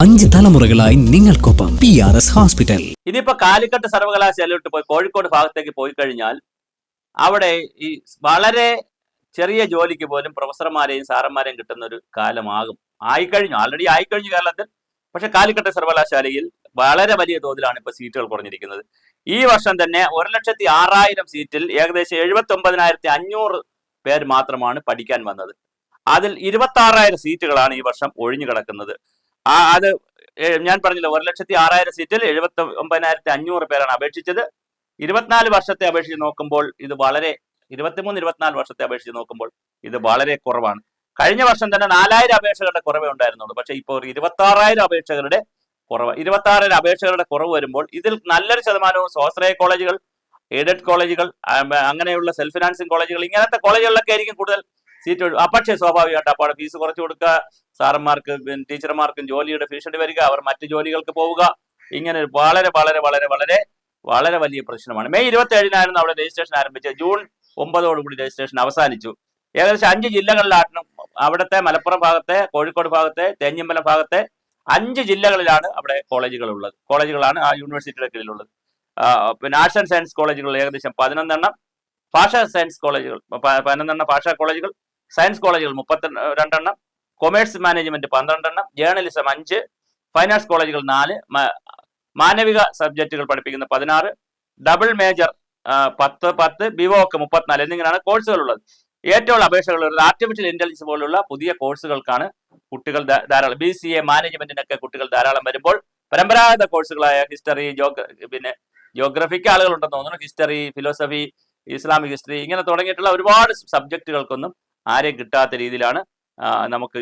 അഞ്ച് തലമുറകളായി നിങ്ങൾക്കൊപ്പം പി ആർ എസ് ഹോസ്പിറ്റൽ ഇനിയിപ്പോ കാലിക്കട്ട് സർവകലാശാലയിലോട്ട് പോയി കോഴിക്കോട് ഭാഗത്തേക്ക് പോയി കഴിഞ്ഞാൽ അവിടെ ഈ വളരെ ചെറിയ ജോലിക്ക് പോലും പ്രൊഫസർമാരെയും സാറന്മാരെയും കിട്ടുന്ന ഒരു കാലമാകും. ആയിക്കഴിഞ്ഞു ആൾറെഡി ആയിക്കഴിഞ്ഞു കേരളത്തിൽ. പക്ഷെ കാലിക്കട്ട് സർവകലാശാലയിൽ വളരെ വലിയ തോതിലാണ് ഇപ്പൊ സീറ്റുകൾ കുറഞ്ഞിരിക്കുന്നത്. ഈ വർഷം തന്നെ ഒരു ലക്ഷത്തി ആറായിരം സീറ്റിൽ ഏകദേശം എഴുപത്തി ഒമ്പതിനായിരത്തി അഞ്ഞൂറ് പേര് മാത്രമാണ് പഠിക്കാൻ വന്നത്. അതിൽ ഇരുപത്തി ആറായിരം സീറ്റുകളാണ് ഈ വർഷം ഒഴിഞ്ഞു കിടക്കുന്നത്. ആ അത് ഞാൻ പറഞ്ഞില്ല ഒരു ലക്ഷത്തി ആറായിരം സീറ്റിൽ എഴുപത്തി ഒമ്പതിനായിരത്തി അഞ്ഞൂറ് പേരാണ് അപേക്ഷിച്ചത്. ഇരുപത്തിനാല് വർഷത്തെ അപേക്ഷിച്ച് നോക്കുമ്പോൾ ഇത് വളരെ ഇരുപത്തിമൂന്ന് ഇരുപത്തിനാല് വർഷത്തെ അപേക്ഷിച്ച് നോക്കുമ്പോൾ ഇത് വളരെ കുറവാണ്. കഴിഞ്ഞ വർഷം തന്നെ നാലായിരം അപേക്ഷകളുടെ കുറവേ ഉണ്ടായിരുന്നുള്ളൂ. പക്ഷേ ഇപ്പോൾ ഇരുപത്തി ആറായിരം അപേക്ഷകരുടെ കുറവ് ഇരുപത്തി ആറായിരം അപേക്ഷകളുടെ കുറവ് വരുമ്പോൾ ഇതിൽ നല്ലൊരു ശതമാനവും സ്വാശ്രയ കോളേജുകൾ എയ്ഡഡ് കോളേജുകൾ അങ്ങനെയുള്ള സെൽഫ് ഫിനാൻസിങ് കോളേജുകൾ ഇങ്ങനത്തെ കോളേജുകളിലൊക്കെ ആയിരിക്കും കൂടുതൽ സീറ്റ് പക്ഷേ സ്വാഭാവികമായിട്ട് അപ്പോൾ ഫീസ് കുറച്ച് കൊടുക്കുക സാറന്മാർക്ക് ടീച്ചർമാർക്കും ജോലിയുടെ ഭീഷണി വരിക അവർ മറ്റു ജോലികൾക്ക് പോവുക. ഇങ്ങനെ വളരെ വളരെ വളരെ വളരെ വളരെ വലിയ പ്രശ്നമാണ്. മെയ് ഇരുപത്തി ഏഴിനായിരുന്നു അവിടെ രജിസ്ട്രേഷൻ ആരംഭിച്ചത്. ജൂൺ ഒമ്പതോടുകൂടി രജിസ്ട്രേഷൻ അവസാനിച്ചു. ഏകദേശം അഞ്ച് ജില്ലകളിലാണ് അവിടുത്തെ മലപ്പുറം ഭാഗത്തെ കോഴിക്കോട് ഭാഗത്തെ തേഞ്ഞിമ്പലം ഭാഗത്തെ അഞ്ച് ജില്ലകളിലാണ് അവിടെ കോളേജുകൾ ഉള്ളത് കോളേജുകളാണ് ആ യൂണിവേഴ്സിറ്റിയുടെ കീഴിലുള്ളത്. പിന്നെ ആർട്സ് ആൻഡ് സയൻസ് കോളേജുകൾ ഏകദേശം പതിനൊന്നെണ്ണം. ഭാഷാ സയൻസ് കോളേജുകൾ പതിനൊന്നെണ്ണം ഭാഷാ കോളേജുകൾ സയൻസ് കോളേജുകൾ മുപ്പത്തി രണ്ടെണ്ണം. കൊമേഴ്സ് മാനേജ്മെന്റ് പന്ത്രണ്ടെണ്ണം ജേർണലിസം അഞ്ച് ഫൈനാൻസ് കോളേജുകൾ നാല് മാനവിക സബ്ജക്റ്റുകൾ പഠിപ്പിക്കുന്ന പതിനാറ് ഡബിൾ മേജർ പത്ത് പത്ത് ബിവോക്ക് മുപ്പത്തിനാല് എന്നിങ്ങനെയാണ് കോഴ്സുകൾ ഉള്ളത്. ഏറ്റവും അപേക്ഷകൾ ഉള്ളത് ആർട്ടിഫിഷ്യൽ ഇന്റലിജൻസ് പോലുള്ള പുതിയ കോഴ്സുകൾക്കാണ് കുട്ടികൾ ധാരാളം ബി സി എ മാനേജ്മെന്റിനൊക്കെ കുട്ടികൾ ധാരാളം വരുമ്പോൾ പരമ്പരാഗത കോഴ്സുകളായ ഹിസ്റ്ററി ജോഗ്ര പിന്നെ ജോഗ്രഫിക്ക് ആളുകളുണ്ടെന്ന് തോന്നുന്നു. ഹിസ്റ്ററി ഫിലോസഫി ഇസ്ലാമിക് ഹിസ്റ്ററി ഇങ്ങനെ തുടങ്ങിയിട്ടുള്ള ഒരുപാട് സബ്ജക്റ്റുകൾക്കൊന്നും ആരെയും കിട്ടാത്ത രീതിയിലാണ് നമുക്ക്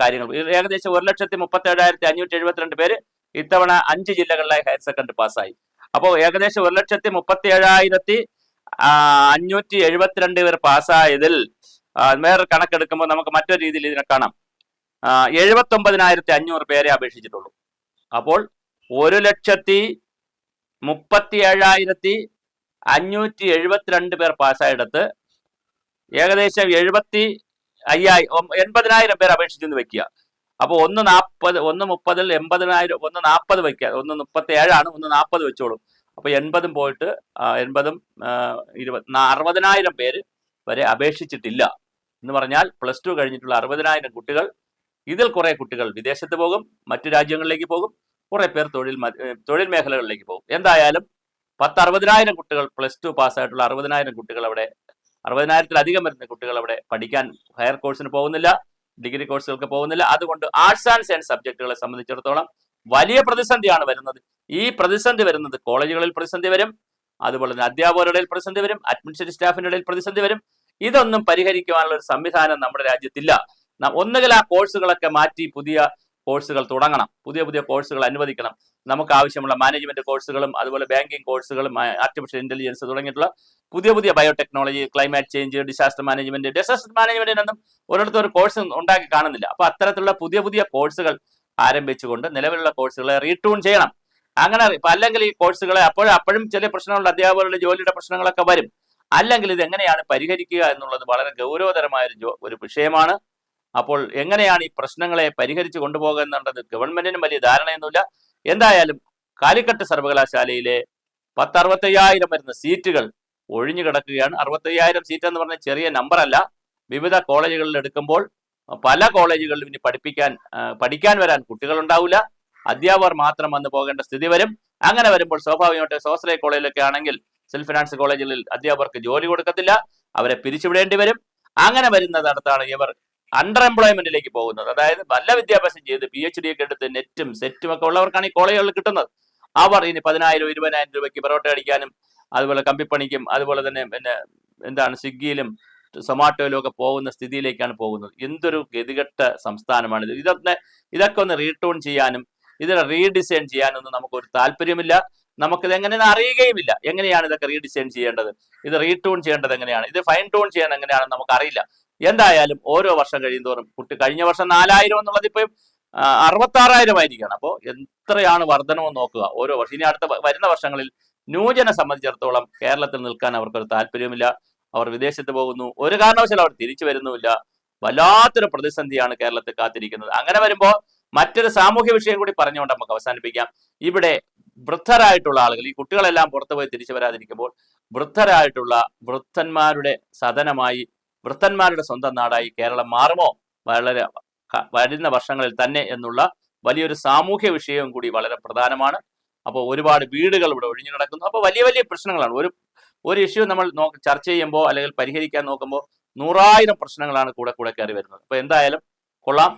കാര്യങ്ങൾ. ഏകദേശം ഒരു ലക്ഷത്തി മുപ്പത്തി ഏഴായിരത്തി അഞ്ഞൂറ്റി എഴുപത്തിരണ്ട് പേര് ഇത്തവണ അഞ്ച് ജില്ലകളിലായി ഹയർ സെക്കൻഡറി പാസ്സായി. അപ്പോൾ ഏകദേശം ഒരു ലക്ഷത്തി മുപ്പത്തി ഏഴായിരത്തി അഞ്ഞൂറ്റി എഴുപത്തിരണ്ട് പേർ പാസ്സായതിൽ വേറെ കണക്കെടുക്കുമ്പോൾ നമുക്ക് മറ്റൊരു രീതിയിൽ ഇതിനെ കാണാം. എഴുപത്തി ഒമ്പതിനായിരത്തി അഞ്ഞൂറ് പേരെ അപേക്ഷിച്ചിട്ടുള്ളൂ. അപ്പോൾ ഒരു ലക്ഷത്തി മുപ്പത്തി ഏഴായിരത്തി അഞ്ഞൂറ്റി എഴുപത്തിരണ്ട് പേർ പാസ്സായിടത്ത് ഏകദേശം എഴുപത്തി അയ്യായി എൺപതിനായിരം പേർ അപേക്ഷിച്ചെന്ന് വെക്കുക. അപ്പോൾ ഒന്ന് നാൽപ്പത് ഒന്ന് മുപ്പതിൽ എൺപതിനായിരം ഒന്ന് നാൽപ്പത് വെക്കുക. ഒന്ന് മുപ്പത്തി ഏഴാണ് ഒന്ന് നാൽപ്പത് വെച്ചോളും. അപ്പോൾ എൺപതും പോയിട്ട് എൺപതും ഇരുപത് അറുപതിനായിരം പേര് വരെ അപേക്ഷിച്ചിട്ടില്ല. എന്ന് പറഞ്ഞാൽ പ്ലസ് ടു കഴിഞ്ഞിട്ടുള്ള അറുപതിനായിരം കുട്ടികൾ ഇതിൽ കുറെ കുട്ടികൾ വിദേശത്ത് പോകും മറ്റു രാജ്യങ്ങളിലേക്ക് പോകും കുറെ പേർ തൊഴിൽ തൊഴിൽ മേഖലകളിലേക്ക് പോകും. എന്തായാലും പത്ത് അറുപതിനായിരം കുട്ടികൾ പ്ലസ് ടു പാസ്സായിട്ടുള്ള അറുപതിനായിരം കുട്ടികൾ അവിടെ അറുപതിനായിരത്തിലധികം വരുന്ന കുട്ടികൾ അവിടെ പഠിക്കാൻ ഹയർ കോഴ്സിന് പോകുന്നില്ല ഡിഗ്രി കോഴ്സുകൾക്ക് പോകുന്നില്ല. അതുകൊണ്ട് ആർട്സ് ആൻഡ് സയൻസ് സബ്ജക്റ്റുകളെ സംബന്ധിച്ചിടത്തോളം വലിയ പ്രതിസന്ധിയാണ് വരുന്നത്. ഈ പ്രതിസന്ധി വരുന്നത് കോളേജുകളിൽ പ്രതിസന്ധി വരും അതുപോലെ തന്നെ അധ്യാപകരുടെ പ്രതിസന്ധി വരും അഡ്മിനിസ്ട്രേറ്റീവ് സ്റ്റാഫിന്റെ ഇടയിൽ പ്രതിസന്ധി വരും. ഇതൊന്നും പരിഹരിക്കുവാനുള്ള ഒരു സംവിധാനം നമ്മുടെ രാജ്യത്തില്ല. ഒന്നുകിൽ ആ കോഴ്സുകളൊക്കെ മാറ്റി പുതിയ കോഴ്സുകൾ തുടങ്ങണം പുതിയ പുതിയ കോഴ്സുകൾ അനുവദിക്കണം. നമുക്ക് ആവശ്യമുള്ള മാനേജ്മെന്റ് കോഴ്സുകളും അതുപോലെ ബാങ്കിങ് കോഴ്സുകളും ആർട്ടിഫിഷ്യൽ ഇന്റലിജൻസ് തുടങ്ങിയിട്ടുള്ള പുതിയ പുതിയ biotechnology climate change disaster management disaster മാനേജ്മെന്റിനൊന്നും ഒരിടത്തും ഒരു കോഴ്സ് ഉണ്ടാക്കി കാണുന്നില്ല. അപ്പൊ അത്തരത്തിലുള്ള പുതിയ പുതിയ കോഴ്സുകൾ ആരംഭിച്ചുകൊണ്ട് നിലവിലുള്ള കോഴ്സുകളെ റീട്യൂൺ ചെയ്യണം. അങ്ങനെ അല്ലെങ്കിൽ ഈ കോഴ്സുകളെ അപ്പോഴും അപ്പോഴും ചില പ്രശ്നങ്ങളുള്ള അധ്യാപകരുടെ ജോലിയുടെ പ്രശ്നങ്ങളൊക്കെ വരും. അല്ലെങ്കിൽ ഇത് എങ്ങനെയാണ് പരിഹരിക്കുക എന്നുള്ളത് വളരെ ഗൗരവതരമായ ഒരു ഒരു വിഷയമാണ്. അപ്പോൾ എങ്ങനെയാണ് ഈ പ്രശ്നങ്ങളെ പരിഹരിച്ചു കൊണ്ടുപോകുക എന്നുള്ളത് ഗവൺമെന്റിനും വലിയ ധാരണയൊന്നുമില്ല. എന്തായാലും കാലിക്കട്ട് സർവകലാശാലയിലെ പത്ത് അറുപത്തയ്യായിരം വരുന്ന സീറ്റുകൾ ഒഴിഞ്ഞു കിടക്കുകയാണ്. അറുപത്തയ്യായിരം സീറ്റ് എന്ന് പറഞ്ഞ ചെറിയ നമ്പറല്ല വിവിധ കോളേജുകളിൽ എടുക്കുമ്പോൾ പല കോളേജുകളിലും ഇനി പഠിപ്പിക്കാൻ പഠിക്കാൻ വരാൻ കുട്ടികൾ ഉണ്ടാവില്ല. അധ്യാപകർ മാത്രം വന്നു പോകേണ്ട സ്ഥിതി വരും. അങ്ങനെ വരുമ്പോൾ സ്വാഭാവികമായിട്ട് സ്വാശ്രയ കോളേജിലൊക്കെ ആണെങ്കിൽ സെൽഫ് ഫിനാൻസ് കോളേജുകളിൽ അധ്യാപകർക്ക് ജോലി കൊടുക്കത്തില്ല. അവരെ പിരിച്ചുവിടേണ്ടി വരും. അങ്ങനെ വരുന്നിടത്താണ് ഇവർ അണ്ടർ എംപ്ലോയ്മെന്റിലേക്ക് പോകുന്നത്. അതായത് നല്ല വിദ്യാഭ്യാസം ചെയ്ത് പി എച്ച് ഡി ഒക്കെ എടുത്ത് നെറ്റും സെറ്റും ഒക്കെ ഉള്ളവർക്കാണ് ഈ കോളേജുകളിൽ കിട്ടുന്നത്. അവർ ഇനി പതിനായിരം ഇരുപതിനായിരം രൂപയ്ക്ക് പൊറോട്ട അടിക്കാനും അതുപോലെ കമ്പിപ്പണിക്കും അതുപോലെ തന്നെ പിന്നെ എന്താണ് സ്വിഗ്ഗിയിലും സൊമാറ്റോയിലും ഒക്കെ പോകുന്ന സ്ഥിതിയിലേക്കാണ് പോകുന്നത്. എന്തൊരു ഗതികെട്ട സംസ്ഥാനമാണിത്. ഇതൊക്കെ ഇതൊക്കെ ഒന്ന് റീടൂൺ ചെയ്യാനും ഇതിനെ റീഡിസൈൻ ചെയ്യാനൊന്നും നമുക്കൊരു താല്പര്യമില്ല. നമുക്കിത് എങ്ങനെയെന്ന് അറിയുകയുമില്ല. എങ്ങനെയാണ് ഇതൊക്കെ റീഡിസൈൻ ചെയ്യേണ്ടത്? ഇത് റീടൂൺ ചെയ്യേണ്ടത് എങ്ങനെയാണ്? ഇത് ഫൈൻ ട്യൂൺ ചെയ്യാൻ എങ്ങനെയാണെന്ന് നമുക്കറിയില്ല. എന്തായാലും ഓരോ വർഷം കഴിയുന്തോറും കുട്ടി കഴിഞ്ഞ വർഷം നാലായിരം എന്നുള്ളത് ഇപ്പം അറുപത്തി ആറായിരം ആയിരിക്കണം. അപ്പോൾ എത്രയാണ് വർധനമെന്ന് നോക്കുക? ഓരോ വർഷം. ഇനി അടുത്ത വരുന്ന വർഷങ്ങളിൽ ന്യൂജനെ സംബന്ധിച്ചിടത്തോളം കേരളത്തിൽ നിൽക്കാൻ അവർക്കൊരു താല്പര്യമില്ല അവർ വിദേശത്ത് പോകുന്നു. ഒരു കാരണവശാലും അവർ തിരിച്ചു വരുന്നുമില്ല. വല്ലാത്തൊരു പ്രതിസന്ധിയാണ് കേരളത്തിൽ കാത്തിരിക്കുന്നത്. അങ്ങനെ വരുമ്പോൾ മറ്റൊരു സാമൂഹ്യ വിഷയം കൂടി പറഞ്ഞുകൊണ്ട് നമുക്ക് അവസാനിപ്പിക്കാം. ഇവിടെ വൃദ്ധരായിട്ടുള്ള ആളുകൾ ഈ കുട്ടികളെല്ലാം പുറത്തുപോയി തിരിച്ചു വരാതിരിക്കുമ്പോൾ വൃദ്ധരായിട്ടുള്ള വൃദ്ധന്മാരുടെ സദനമായി വൃദ്ധന്മാരുടെ സ്വന്തം നാടായി കേരളം മാറുമോ? വളരെ വരുന്ന വർഷങ്ങളിൽ തന്നെ എന്നുള്ള വലിയൊരു സാമൂഹ്യ വിഷയവും കൂടി വളരെ പ്രധാനമാണ്. അപ്പോൾ ഒരുപാട് വീടുകൾ ഇവിടെ ഒഴിഞ്ഞു കിടക്കുന്നു. അപ്പോൾ വലിയ വലിയ പ്രശ്നങ്ങളാണ്. ഒരു ഒരു ഇഷ്യൂ നമ്മൾ ചർച്ച ചെയ്യുമ്പോൾ അല്ലെങ്കിൽ പരിഹരിക്കാൻ നോക്കുമ്പോൾ നൂറായിരം പ്രശ്നങ്ങളാണ് കൂടെ കൂടെ കയറി വരുന്നത്. അപ്പോൾ എന്തായാലും കൊള്ളാം.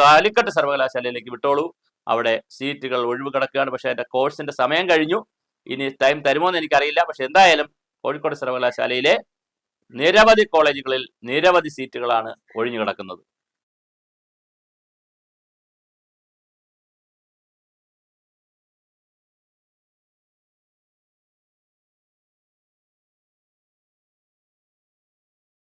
കാലിക്കട്ട് സർവകലാശാലയിലേക്ക് വിട്ടോളൂ. അവിടെ സീറ്റുകൾ ഒഴിവ് കിടക്കുകയാണ്. പക്ഷേ എന്റെ കോഴ്സിന്റെ സമയം കഴിഞ്ഞു. ഇനി ടൈം തരുമോ എന്ന് എനിക്കറിയില്ല. പക്ഷെ എന്തായാലും കോഴിക്കോട് സർവകലാശാലയിലെ നിരവധി കോളേജുകളിൽ നിരവധി സീറ്റുകളാണ് ഒഴിഞ്ഞു കിടക്കുന്നത്